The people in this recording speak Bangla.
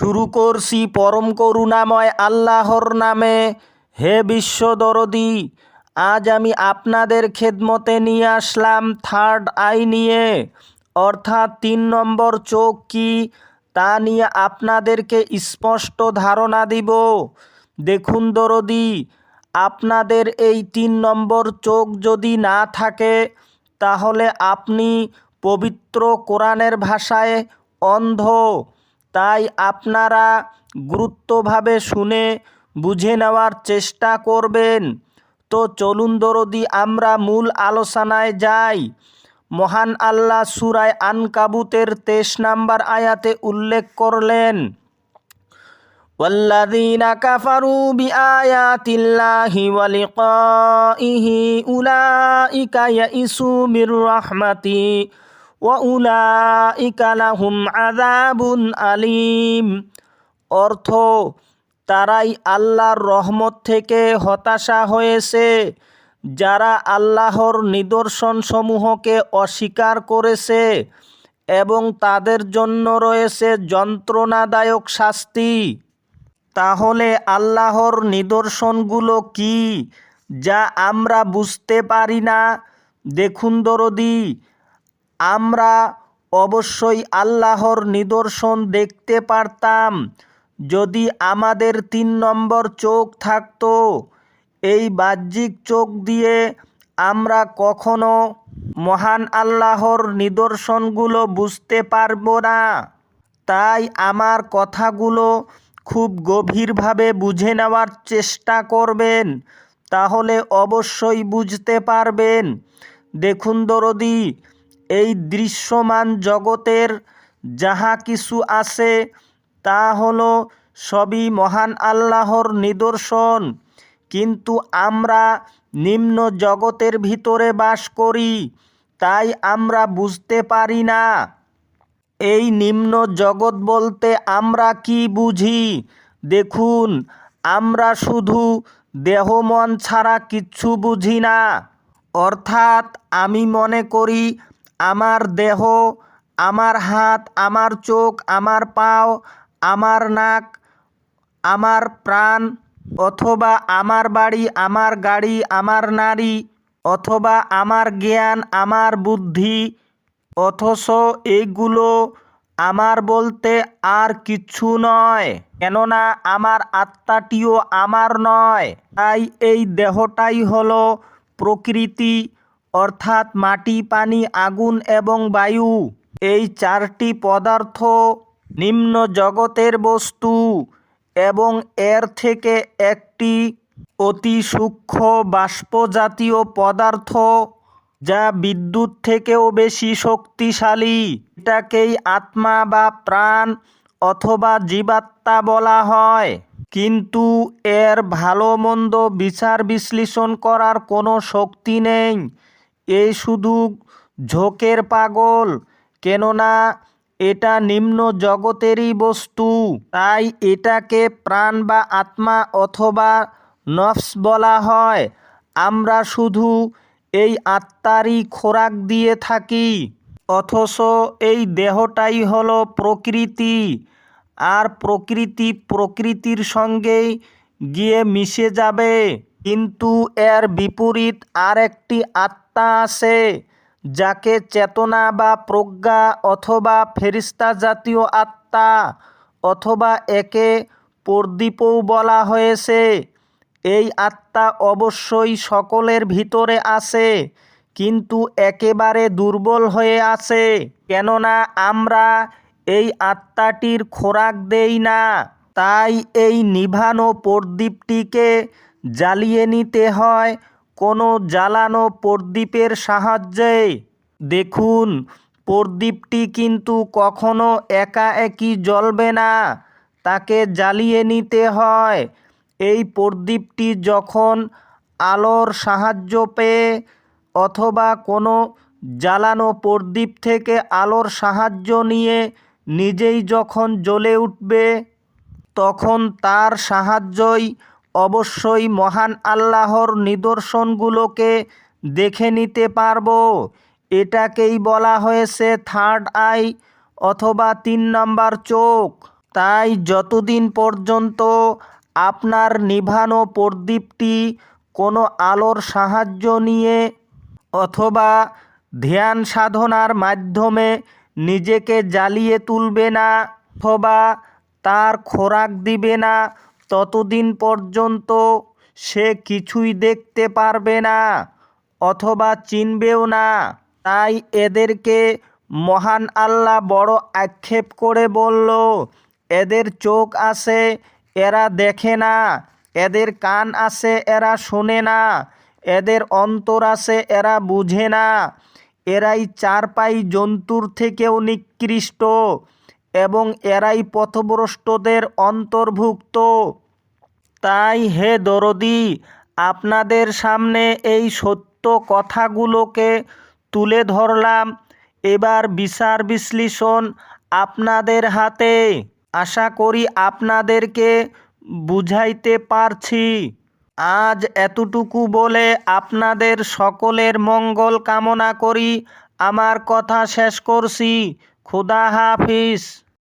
শুরু করছি পরম করুণাময় আল্লাহর নামে। হে বিশ্বদরদি আজ আমি আপনাদের খেদমতে নিয়ে আসলাম থার্ড আই নিয়ে। অর্থাৎ তিন নম্বর চোখ কি, তা নিয়ে আপনাদেরকে স্পষ্ট ধারণা দিব। দেখুন দরদি, আপনাদের এই তিন নম্বর চোখ যদি না থাকে, তাহলে আপনি পবিত্র কোরআনের ভাষায় অন্ধ। তাই আপনারা গুরুত্বভাবে শুনে বুঝে নেওয়ার চেষ্টা করবেন তো চলুন দরদি আমরা মূল আলোচনায় যাই মহান আল্লাহ সুরায় আনকাবুতের তেইশ নাম্বার আয়াতে উল্লেখ করলেন والذين كفروا بآيات الله ولقائه أولئك يئسوا من رحمتي লাহুম আজাবুন আলিম। অর্থ, তারাই আল্লাহর রহমত থেকে হতাশা হয়েছে, যারা আল্লাহর নিদর্শনসমূহকে অস্বীকার করেছে এবং তাদের জন্য রয়েছে যন্ত্রণাদায়ক শাস্তি। তাহলে আল্লাহর নিদর্শনগুলো কি, যা আমরা বুঝতে পারি না? দেখুন দরদি আমরা অবশ্যই আল্লাহর নিদর্শন দেখতে পারতাম। যদি আমাদের তিন নম্বর চোখ থাকতো, এই বাহ্যিক চোখ দিয়ে আমরা কখনো মহান আল্লাহর নিদর্শনগুলো বুঝতে পারব না। তাই আমার কথাগুলো খুব গভীরভাবে বুঝে নেওয়ার চেষ্টা করবেন, তাহলে অবশ্যই বুঝতে পারবেন। দেখুন দরদি এই দৃশ্যমান জগতের যাহা কিছু আছে, তা হলো সবই মহান আল্লাহর নিদর্শন। কিন্তু আমরা নিম্ন জগতের ভিতরে বাস করি, তাই আমরা বুঝতে পারি না। এই নিম্ন জগৎ বলতে আমরা কি বুঝি? দেখুন, আমরা শুধু দেহ মন ছাড়া কিচ্ছু বুঝি না। অর্থাৎ আমি মনে করি আমার দেহ, আমার হাত, আমার চোখ, আমার পাও, আমার নাক, আমার প্রাণ, অথবা আমার বাড়ি, আমার গাড়ি, আমার নারী, অথবা আমার জ্ঞান, আমার বুদ্ধি, অথচ এইগুলো আমার বলতে আর কিচ্ছু নয়, কেননা আমার আত্মাটিও আমার নয়। তাই এই দেহটাই হলো প্রকৃতি অর্থাৎ মাটি, পানি, আগুন এবং বায়ু। এই চারটি পদার্থ নিম্ন জগতের বস্তু এবং এর থেকে একটি অতি সূক্ষ্ম বাষ্পজাতীয় পদার্থ যা বিদ্যুৎ থেকেও বেশি শক্তিশালী। এটাকেই আত্মা বা প্রাণ অথবা জীবাত্মা বলা হয়। কিন্তু এর ভালো মন্দ বিচার বিশ্লেষণ করার কোনো শক্তি নেই। এই শুধু ঝোঁকের পাগল, কেননা এটা নিম্ন জগতেরই বস্তু। তাই এটাকে প্রাণ বা আত্মা অথবা নফস বলা হয়। আমরা শুধু এই আত্মারই খোরাক দিয়ে থাকি। অথচ এই দেহটাই হলো প্রকৃতি। আর প্রকৃতি প্রকৃতির সঙ্গেই গিয়ে মিশে যাবে। কিন্তু এর বিপরীত আর একটি আত্মা আছে যাকে চেতনা বা প্রজ্ঞা অথবা ফেরিস্তা জাতীয় আত্মা অথবা একে প্রদীপও বলা হয়েছে। এই আত্মা অবশ্যই সকলের ভিতরে আছে, কিন্তু একেবারে দুর্বল হয়ে আছে। কেননা আমরা এই আত্মাটির খোরাক দেই না, তাই এই নিভানো প্রদীপটিকে জ্বালিয়ে নিতে হয় কোনো জ্বালানো প্রদীপের সাহায্যে। দেখুন, প্রদীপটি কিন্তু কখনো একা একই জ্বলবে না, তাকে জ্বালিয়ে নিতে হয়। এই প্রদীপটি যখন আলোর সাহায্য পেয়ে অথবা কোনো জ্বালানো প্রদীপ থেকে আলোর সাহায্য নিয়ে নিজেই যখন জ্বলে উঠবে, তখন তার সাহায্যই অবশ্যই মহান আল্লাহর নিদর্শনগুলোকে দেখে নিতে পারব। এটাকেই বলা হয়েছে থার্ড আই অথবা তিন নাম্বার চোখ। তাই যতদিন পর্যন্ত আপনার নিভানো প্রদীপটি কোনো আলোর সাহায্য নিয়ে অথবা ধ্যান সাধনার মাধ্যমে নিজেকে জ্বালিয়ে তুলবে না অথবা তার খোরাক দিবে না ততদিন পর্যন্ত সে কিছুই দেখতে পারবে না অথবা চিনবেও না। তাই এদেরকে মহান আল্লাহ বড় আক্ষেপ করে বলল, এদের চোখ আছে, এরা দেখে না। এদের কান আছে, এরা শোনে না। এদের অন্তর আছে, এরা বুঝে না। এরাই চারপাই জন্তুর থেকেও নিকৃষ্ট এবং এরাই পথভ্রষ্টদের অন্তর্ভুক্ত। তাই হে দরদি, আপনাদের সামনে এই সত্য কথাগুলোকে তুলে ধরলাম। এবার বিচার বিশ্লেষণ আপনাদের হাতে। আশা করি আপনাদেরকে বুঝাইতে পারছি। আজ এতটুকু বলে আপনাদের সকলের মঙ্গল কামনা করি। আমার কথা শেষ করছি। খুদা হাফিজ।